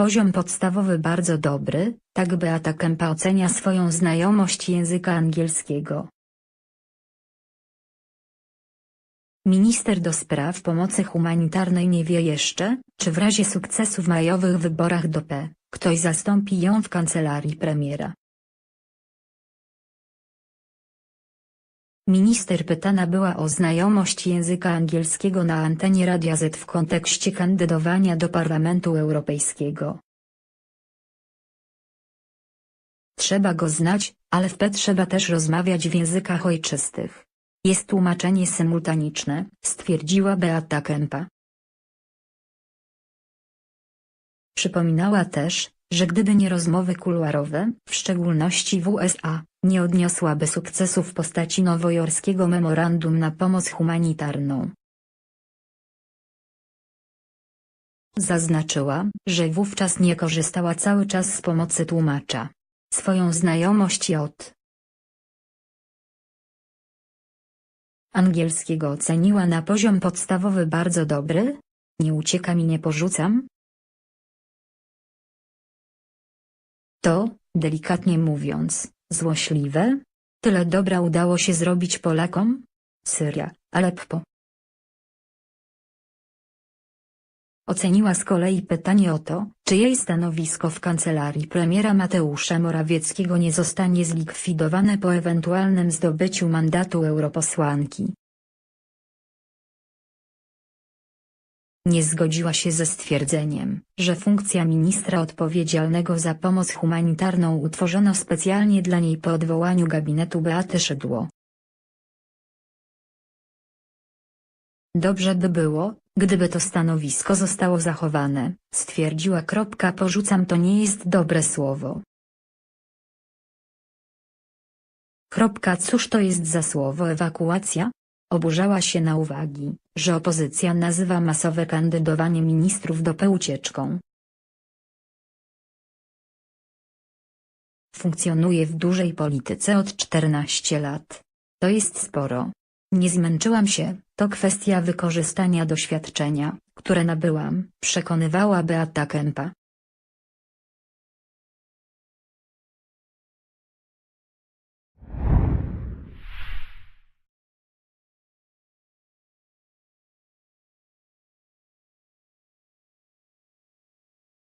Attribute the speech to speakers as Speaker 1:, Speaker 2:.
Speaker 1: Poziom podstawowy bardzo dobry, tak Beata Kępa ocenia swoją znajomość języka angielskiego. Minister do spraw pomocy humanitarnej nie wie jeszcze, czy w razie sukcesu w majowych wyborach do P, ktoś zastąpi ją w kancelarii premiera. Minister pytana była o znajomość języka angielskiego na antenie Radia Z w kontekście kandydowania do Parlamentu Europejskiego. Trzeba go znać, ale w P trzeba też rozmawiać w językach ojczystych. Jest tłumaczenie symultaniczne, stwierdziła Beata Kępa. Przypominała też, że gdyby nie rozmowy kuluarowe, w szczególności w USA, nie odniosłaby sukcesu w postaci nowojorskiego memorandum na pomoc humanitarną. Zaznaczyła, że wówczas nie korzystała cały czas z pomocy tłumacza. Swoją znajomość J. Angielskiego oceniła na poziom podstawowy bardzo dobry? Nie uciekam i nie porzucam? To, delikatnie mówiąc, złośliwe? Tyle dobra udało się zrobić Polakom? Syria, Aleppo. Oceniła z kolei pytanie o to, czy jej stanowisko w kancelarii premiera Mateusza Morawieckiego nie zostanie zlikwidowane po ewentualnym zdobyciu mandatu europosłanki. Nie zgodziła się ze stwierdzeniem, że funkcja ministra odpowiedzialnego za pomoc humanitarną utworzono specjalnie dla niej po odwołaniu gabinetu Beaty Szydło. Dobrze by było, gdyby to stanowisko zostało zachowane, stwierdziła. Porzucam to nie jest dobre słowo. Kropka cóż to jest za słowo ewakuacja? Oburzała się na uwagi, że opozycja nazywa masowe kandydowanie ministrów do P ucieczką. Funkcjonuje w dużej polityce od 14 lat. To jest sporo. Nie zmęczyłam się, to kwestia wykorzystania doświadczenia, które nabyłam, przekonywała Beata Kępa.